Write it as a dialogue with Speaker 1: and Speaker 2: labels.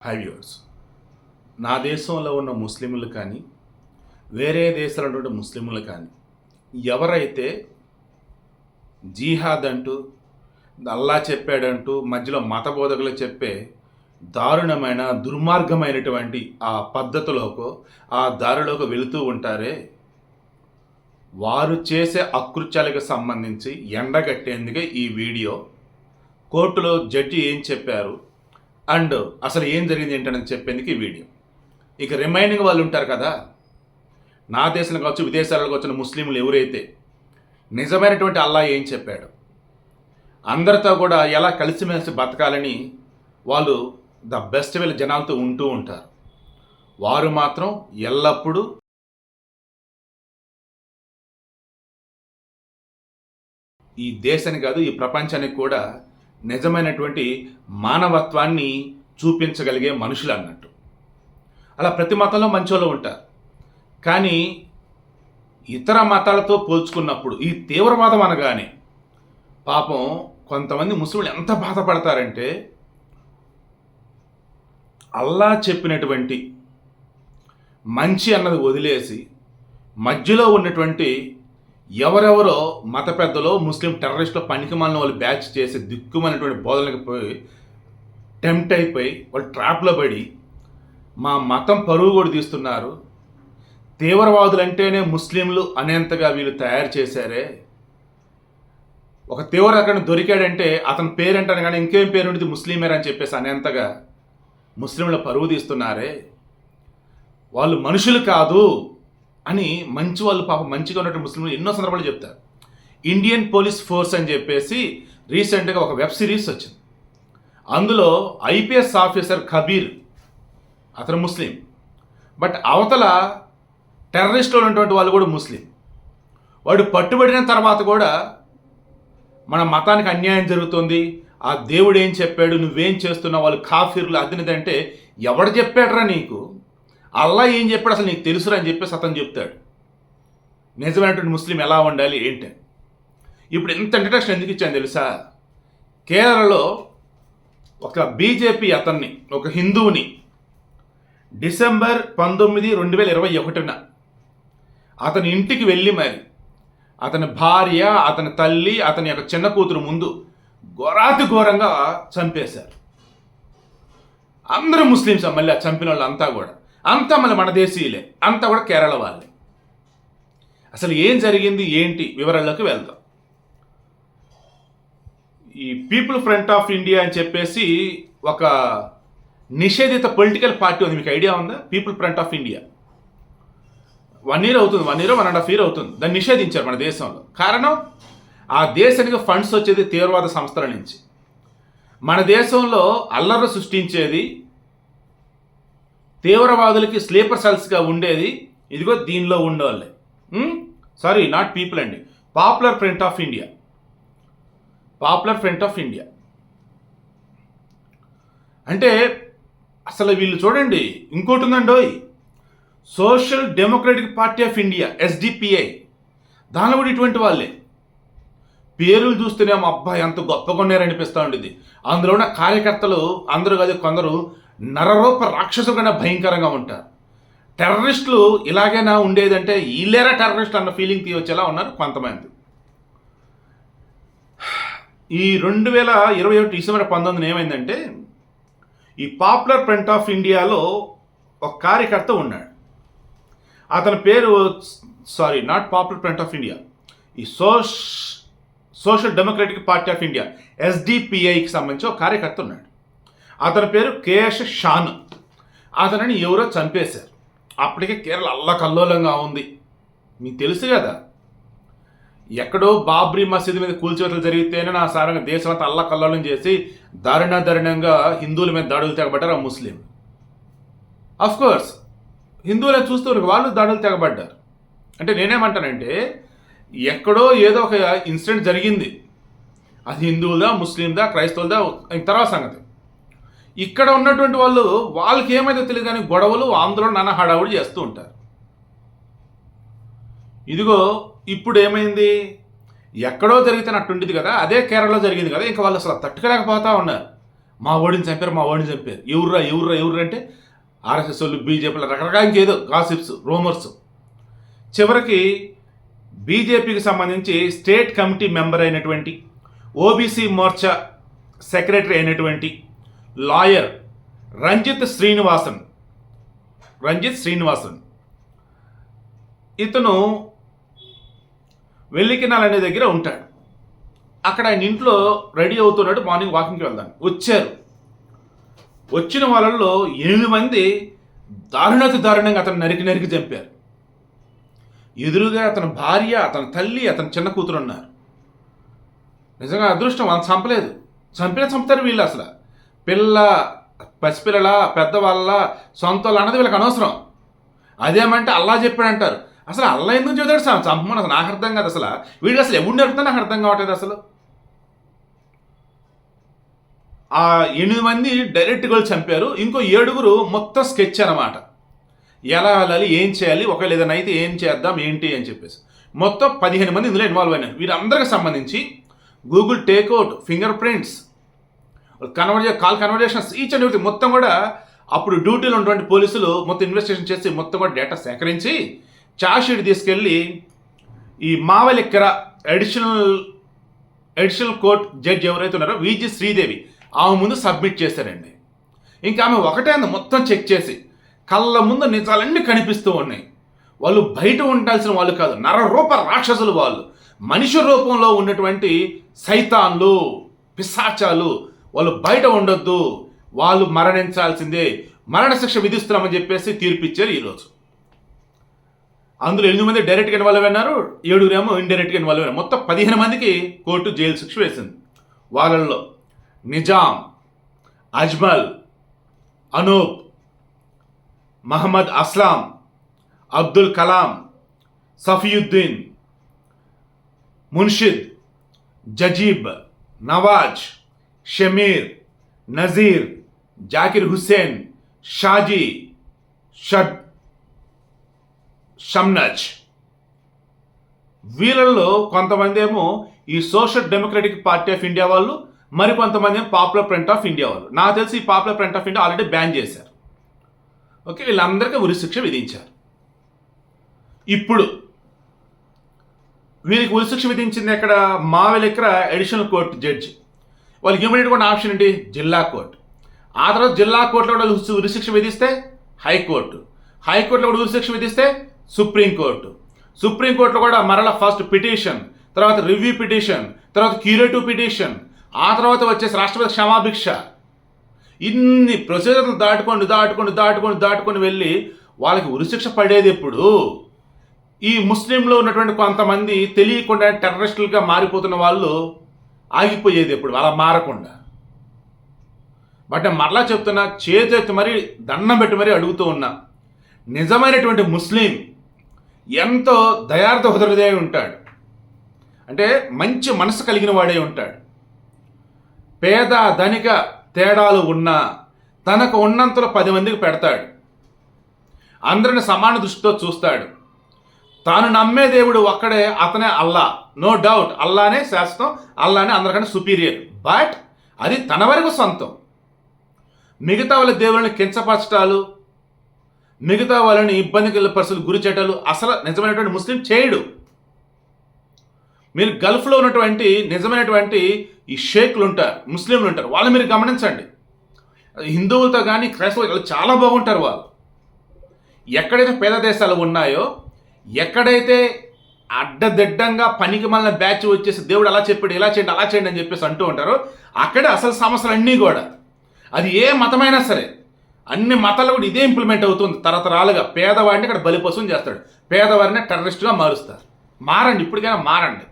Speaker 1: High viewers నా దేశంలో ఉన్న ముస్లింలు కానీ వేరే దేశాల ఉన్నటువంటి ముస్లింలు కానీ ఎవరైతే జీహాద్ అంటూ అల్లా చెప్పాడంటూ మధ్యలో మత బోధకులు చెప్పే దారుణమైన దుర్మార్గమైనటువంటి ఆ పద్ధతిలోకో ఆ దారిలోకి వెళుతూ ఉంటారే వారు చేసే అకృత్యాలకు సంబంధించి ఎండగట్టేందుకే ఈ వీడియో. కోర్టులో జడ్జి ఏం చెప్పారు? అండ్ అసలు ఏం జరిగింది ఏంటని చెప్పేందుకు ఈ వీడియో. ఇక రిమైనింగ్ వాళ్ళు ఉంటారు కదా నా దేశంలో కావచ్చు విదేశాలకు వచ్చిన ముస్లింలు ఎవరైతే నిజమైనటువంటి అల్లా ఏం చెప్పాడు? అందరితో కూడా ఎలా కలిసిమెలిసి బతకాలని వాళ్ళు ద బెస్ట్ వీళ్ళ జనాలతో ఉంటూ ఉంటారు. వారు మాత్రం ఎల్లప్పుడూ ఈ దేశానికి కాదు ఈ ప్రపంచానికి కూడా నిజమైనటువంటి మానవత్వాన్ని చూపించగలిగే మనుషులు అన్నట్టు. అలా ప్రతి మతంలో మంచోళ్ళు ఉంటారు. కానీ ఇతర మతాలతో పోల్చుకున్నప్పుడు ఈ తీవ్రవాదం అనగానే పాపం కొంతమంది ముస్లింలు ఎంత బాధపడతారంటే అల్లా చెప్పినటువంటి మంచి అన్నది వదిలేసి మధ్యలో ఉన్నటువంటి ఎవరెవరో మత పెద్దలో ముస్లిం టెర్రరిస్టులు పనికిమాలిన వాళ్ళు బ్యాచ్ చేసి దిక్కుమనేటువంటి బోధనలకు పోయి టెంప్ట్ అయిపోయి వాళ్ళు ట్రాప్లో పడి మా మతం పరువు కూడా తీస్తున్నారు. తీవ్రవాదులు అంటేనే ముస్లింలు అనేంతగా వీళ్ళు తయారు చేశారే. ఒక తీవ్ర అక్కడ దొరికాడంటే అతని పేరంటాను కానీ ఇంకేం పేరు ఉండేది ముస్లిమేర్ అని చెప్పేసి అనేంతగా ముస్లింల పరువు తీస్తున్నారే. వాళ్ళు మనుషులు కాదు. అని మంచి వాళ్ళు పాప మంచిగా ఉన్నటువంటి ముస్లింలు ఎన్నో సందర్భాలు చెప్తారు. ఇండియన్ పోలీస్ ఫోర్స్ అని చెప్పేసి రీసెంట్గా ఒక వెబ్ సిరీస్ వచ్చింది. అందులో ఐపీఎస్ ఆఫీసర్ కబీర్ అతను ముస్లిం. బట్ అవతల టెర్రరిస్టులు ఉన్నటువంటి వాళ్ళు కూడా ముస్లిం. వాడు పట్టుబడిన తర్వాత కూడా మన మతానికి అన్యాయం జరుగుతుంది. ఆ దేవుడు ఏం చెప్పాడు? నువ్వేం చేస్తున్నావు? వాళ్ళు కాఫీర్లు అదినిదంటే ఎవడు చెప్పాడరా నీకు? అల్లా ఏం చెప్పాడు? అసలు నీకు తెలుసురా అని చెప్పేసి అతను చెప్తాడు. నిజమైనటువంటి ముస్లిం ఎలా ఉండాలి ఏంటి? ఇప్పుడు ఇంత ఇంట్రడక్షన్ ఎందుకు ఇచ్చాను తెలుసా? కేరళలో ఒక బీజేపీ అతన్ని ఒక హిందువుని డిసెంబర్ పంతొమ్మిది రెండు వేల ఇరవై ఒకటిన అతని ఇంటికి వెళ్ళి మరి అతని భార్య అతని తల్లి అతని యొక్క చిన్న కూతురు ముందు ఘోరాతి ఘోరంగా చంపేశారు. అందరూ ముస్లిమ్స్ మళ్ళీ ఆ చంపిన వాళ్ళంతా కూడా. అంతా మళ్ళీ మన దేశీయులే. అంతా కూడా కేరళ వాళ్ళే. అసలు ఏం జరిగింది ఏంటి? వివరాల్లోకి వెళ్దాం. ఈ పీపుల్ ఫ్రంట్ ఆఫ్ ఇండియా అని చెప్పేసి ఒక నిషేధిత పొలిటికల్ పార్టీ ఉంది. మీకు ఐడియా ఉందా? People Front of India. One year అవుతుంది one year one and half year అవుతుంది. దాన్ని నిషేధించారు మన దేశంలో. కారణం? ఆ దేశానికి ఫండ్స్ వచ్చేది తీవ్రవాద సంస్థల నుంచి. మన దేశంలో అల్లర్లు సృష్టించేది తీవ్రవాదులకి స్లీపర్ సెల్స్గా ఉండేది. ఇదిగో దీనిలో ఉండేవాళ్ళే. సారీ నాట్ పీపుల్ అండి. Popular Front of India Popular Front of India అంటే అసలు వీళ్ళు చూడండి ఇంకోటి ఉందండి Social Democratic Party of India SDPI దానిలో కూడా ఇటువంటి వాళ్ళే. పేర్లు చూస్తేనే మా అబ్బాయి ఎంత గొప్పగా ఉన్నారనిపిస్తూ ఉండేది అందులో ఉన్న కార్యకర్తలు అందరూ కాదు కొందరు నరరూప రాక్షసుల కన్నా భయంకరంగా ఉంటారు టెర్రరిస్టులు ఇలాగైనా ఉండేదంటే వీళ్ళేరా టెర్రరిస్ట్ అన్న ఫీలింగ్ తీయొచ్చేలా ఉన్నారు కొంతమంది. ఈ రెండు వేల ఇరవై ఒకటి డిసెంబర్ పంతొమ్మిది ఏమైందంటే ఈ పాపులర్ ఫ్రంట్ ఆఫ్ ఇండియాలో ఒక కార్యకర్త ఉన్నాడు. అతని పేరు sorry not Popular Front of India. ఈ సోష్ Social Democratic Party of India ఎస్డిపిఐకి సంబంధించి ఒక కార్యకర్త ఉన్నాడు. అతని పేరు కేఎస్ షాన్. అతనిని ఎవరో చంపేశారు. అప్పటికే కేరళ అల్లకల్లోలంగా ఉంది. మీకు తెలుసు కదా ఎక్కడో బాబ్రీ మసీదు మీద కూల్చివేతలు జరిగితేనే నా సారంగా దేశం అంతా అల్లకల్లోలం చేసి దారుణ దారుణంగా హిందువుల మీద దాడులు తెగబడ్డారు ఆ ముస్లిం. కోర్స్ హిందువులను చూస్తూ వాళ్ళు దాడులు తెగబడ్డారు. అంటే నేనేమంటానంటే ఎక్కడో ఏదో ఒక ఇన్సిడెంట్ జరిగింది. అది హిందువులదా ముస్లిందా క్రైస్తవులదా తర్వాత సంగతి. ఇక్కడ ఉన్నటువంటి వాళ్ళు వాళ్ళకి ఏమైతే తెలియదు కానీ గొడవలు ఆందోళన నాన్న హడావుడి చేస్తూ ఉంటారు. ఇదిగో ఇప్పుడు ఏమైంది? ఎక్కడో జరిగితే అట్టుండిది కదా అదే కేరళలో జరిగింది కదా ఇంకా వాళ్ళు అసలు తట్టుకోలేకపోతా ఉన్నారు. మా ఓడిని చంపారు మా ఓడిని చంపారు. ఎవర్రా ఎవర్రా ఎవరు అంటే ఆర్ఎస్ఎస్ వాళ్ళు బీజేపీలు రకరకాల ఇంకేదో గాసిప్స్ రూమర్స్. చివరికి బీజేపీకి సంబంధించి స్టేట్ కమిటీ మెంబర్ అయినటువంటి ఓబీసీ మోర్చా సెక్రటరీ అయినటువంటి లాయర్ రంజిత్ శ్రీనివాసన్. రంజిత్ శ్రీనివాసన్. ఇతను వెల్లికినాల్ అనే దగ్గర ఉంటాడు. అక్కడ ఆయన ఇంట్లో రెడీ అవుతున్నాడు మార్నింగ్ వాకింగ్కి వెళ్దాం వచ్చారు. వచ్చిన వాళ్ళల్లో ఎనిమిది మంది దారుణాతి దారుణంగా అతను నరికి నరికి చంపారు. ఎదురుగా అతని భార్య అతని తల్లి అతని చిన్న కూతురు ఉన్నారు నిజంగా అదృష్టం వాళ్ళని చంపలేదు. చంపిన చంపుతారు వీళ్ళు అసలు. పిల్ల పసిపిల్లల పెద్దవాళ్ళ సొంత వాళ్ళు అన్నది వీళ్ళకి అనవసరం. అదేమంటే అల్లా చెప్పాడు అంటారు అసలు అల్లా ఎందుకు చెబుతాడు సార్? చంపమని అసలు నాకు అర్థం కాదు అసలు. వీడికి అసలు ఎవరు నడుపుతా నాకు అర్థం కావట్లేదు అసలు. ఆ ఎనిమిది మంది డైరెక్ట్గా వెళ్ళి చంపారు. ఇంకో ఏడుగురు మొత్తం స్కెచ్ అనమాట ఎలా వెళ్ళాలి ఏం చేయాలి ఒకవేళ ఏదైనా అయితే ఏం చేద్దాం ఏంటి అని చెప్పేసి. మొత్తం పదిహేను మంది ఇందులో ఇన్వాల్వ్ అయినారు. వీరందరికి సంబంధించి Google takeout finger prints కన్వర్జే call conversations each and everything మొత్తం కూడా అప్పుడు డ్యూటీలో ఉన్నటువంటి పోలీసులు మొత్తం ఇన్వెస్టిగేషన్ చేసి మొత్తం కూడా డేటా సేకరించి చార్జ్షీట్ తీసుకెళ్ళి ఈ Mavelikkara additional additional court judge ఎవరైతే ఉన్నారో విజి శ్రీదేవి ఆమె ముందు సబ్మిట్ చేశారండి. ఇంకా ఆమె ఒకటే అంత మొత్తం చెక్ చేసి. కళ్ళ ముందు నిజాలన్నీ కనిపిస్తూ ఉన్నాయి. వాళ్ళు బయట ఉండాల్సిన వాళ్ళు కాదు నరరూప రాక్షసులు వాళ్ళు. మనిషి రూపంలో ఉన్నటువంటి సైతాన్లు పిశాచాలు వాళ్ళు బయట ఉండొద్దు. వాళ్ళు మరణించాల్సిందే. మరణశిక్ష విధిస్తున్నామని చెప్పేసి తీర్పిచ్చారు ఈరోజు. అందులో ఎనిమిది మంది డైరెక్ట్గా ఇన్వాల్వ్ అయినారు. ఏడుగురేమో ఇండైరెక్ట్గా ఇన్వాల్వ్ అయినారు. మొత్తం పదిహేను మందికి కోర్టు జైలు శిక్ష వేసింది. వాళ్ళల్లో నిజాం అజ్మల్ అనూప్ మహమ్మద్ అస్లాం అబ్దుల్ కలాం సఫియుద్దీన్ మున్షిద్ జజీబ్ నవాజ్ షమీర్ నజీర్ జాకిర్ హుస్సేన్ షాజీ షడ్ షమ్నజ్. వీళ్ళల్లో కొంతమంది ఏమో ఈ social democratic party of India వాళ్ళు మరికొంతమంది ఏమో పాపులర్ ఫ్రంట్ ఆఫ్ ఇండియా వాళ్ళు. నాకు తెలిసి ఈ popular front of India already ban చేశారు. ఓకే వీళ్ళందరికీ ఉరిశిక్ష విధించారు. ఇప్పుడు వీరికి ఉరిశిక్ష విధించింది ఎక్కడ? Mavelikkara additional court judge. వాళ్ళకి ఇమీడియట్ ఆప్షన్ ఏంటి? జిల్లా కోర్టు. ఆ తర్వాత జిల్లా కోర్టులో కూడా ఉరిశిక్ష విధిస్తే హైకోర్టు. హైకోర్టులో కూడా ఉరిశిక్ష విధిస్తే సుప్రీంకోర్టు సుప్రీంకోర్టులో కూడా మరల ఫస్ట్ పిటిషన్ తర్వాత రివ్యూ పిటిషన్ తర్వాత క్యూరేటివ్ పిటిషన్ ఆ తర్వాత వచ్చేసి రాష్ట్రపతి క్షమాభిక్ష. ఇన్ని ప్రొసీజర్లు దాటుకొని దాటుకొని దాటుకొని దాటుకొని వెళ్ళి వాళ్ళకి ఉరిశిక్ష పడేది ఎప్పుడు? ఈ ముస్లింలో ఉన్నటువంటి కొంతమంది తెలియకుండా టెర్రరిస్టులుగా మారిపోతున్న వాళ్ళు ఆగిపోయేది ఎప్పుడు? అలా మారకుండా. బట్ నేను మరలా చెప్తున్నా చేతెత్తి మరీ దండం పెట్టి మరీ అడుగుతూ ఉన్నా నిజమైనటువంటి ముస్లిం ఎంతో దయార్థ హృదయదయ ఉంటాడు. అంటే మంచి మనసు కలిగిన వాడే ఉంటాడు. పేద ధనిక తేడాలు ఉన్నా తనకు ఉన్నంతలో పది మందికి పెడతాడు. అందరిని సమాన దృష్టితో చూస్తాడు. తాను నమ్మే దేవుడు ఒక్కడే అతనే అల్లా. నో డౌట్ అల్లానే శాస్త్రం అల్లానే అందరికంటే సుపీరియర్ బట్ అది తన వరకు సొంతం. మిగతా వాళ్ళ దేవుళ్ళని కించపరచటాలు మిగతా వాళ్ళని ఇబ్బందికి పరిస్థితులు గురి చేయటాలు అసలు నిజమైనటువంటి ముస్లిం చేయడు. మీరు గల్ఫ్లో ఉన్నటువంటి నిజమైనటువంటి ఈ షేక్లు ఉంటారు ముస్లింలు ఉంటారు వాళ్ళు మీరు గమనించండి. హిందువులతో కానీ క్రైస్తవులు చాలా బాగుంటారు వాళ్ళు. ఎక్కడైతే పేద దేశాలు ఉన్నాయో ఎక్కడైతే అడ్డదిడ్డంగా పనికి మళ్ళీ బ్యాచ్ వచ్చేసి దేవుడు అలా చెప్పాడు ఇలా చేయండి అలా చేయండి అని చెప్పేసి అంటూ ఉంటారు. అక్కడే అసలు సమస్యలు అన్నీ కూడా. అది ఏ మతమైనా సరే అన్ని మతాలు కూడా ఇదే ఇంప్లిమెంట్ అవుతుంది. తరతరాలుగా పేదవాడిని ఇక్కడ బలిపశువుని చేస్తాడు. పేదవారిని టెర్రరిస్ట్గా మారుస్తారు. మారండి ఇప్పటికైనా మారండి.